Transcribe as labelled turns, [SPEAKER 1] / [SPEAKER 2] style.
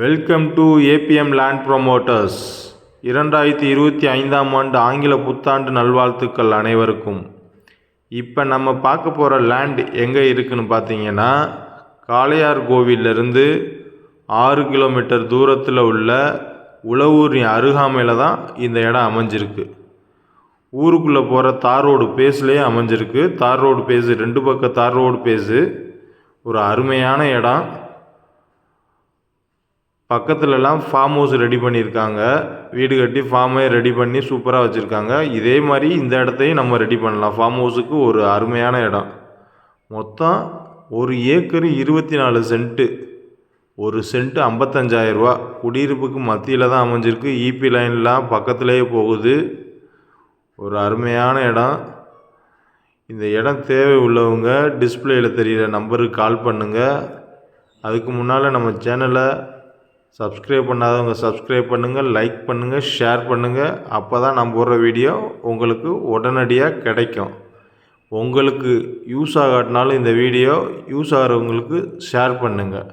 [SPEAKER 1] Welcome to APM land promoters இரண்டாயிரத்தி இருபத்தி ஐந்தாம் ஆண்டு ஆங்கில புத்தாண்டு நல்வாழ்த்துக்கள் அனைவருக்கும். இப்போ நம்ம பார்க்க போகிற லேண்ட் எங்கே இருக்குதுன்னு பார்த்தீங்கன்னா காளையார் கோவிலிருந்து ஆறு கிலோமீட்டர் தூரத்தில் உள்ள உளவூரின் அருகாமையில் தான் இந்த இடம் அமைஞ்சிருக்கு. ஊருக்குள்ளே போகிற தார் ரோடு பேஸ்லேயே அமைஞ்சிருக்கு. தார் ரோடு பேஸு ரெண்டு பக்கம் தார் ரோடு பேஸு. ஒரு அருமையான இடம். பக்கத்துலலாம் ஃபார்ம் ஹவுஸ் ரெடி பண்ணியிருக்காங்க. வீடு கட்டி ஃபார்மே ரெடி பண்ணி சூப்பராக வச்சுருக்காங்க. இதே மாதிரி இந்த இடத்தையும் நம்ம ரெடி பண்ணலாம். ஃபார்ம் ஹவுஸுக்கு ஒரு அருமையான இடம். மொத்தம் ஒரு ஏக்கர் இருபத்தி நாலு சென்ட்டு ஒரு சென்ட்டு ஐம்பத்தஞ்சாயிரரூவா குடியிருப்புக்கு மத்தியில் தான் அமைஞ்சிருக்கு. இபி லைன்லாம் பக்கத்துலேயே போகுது. ஒரு அருமையான இடம். இந்த இடம் தேவை உள்ளவங்க டிஸ்பிளேயில் தெரிகிற நம்பருக்கு கால் பண்ணுங்கள் அதுக்கு முன்னால் நம்ம சேனலை சப்ஸ்கிரைப் பண்ணாதவங்க சப்ஸ்கிரைப் பண்ணுங்கள் லைக் பண்ணுங்கள் ஷேர் பண்ணுங்கள் அப்போ தான் நான் போடுற வீடியோ உங்களுக்கு உடனடியாக கிடைக்கும். உங்களுக்கு யூஸ் ஆகாட்டினாலும் இந்த வீடியோ யூஸ் ஆகிறவங்களுக்கு ஷேர் பண்ணுங்கள்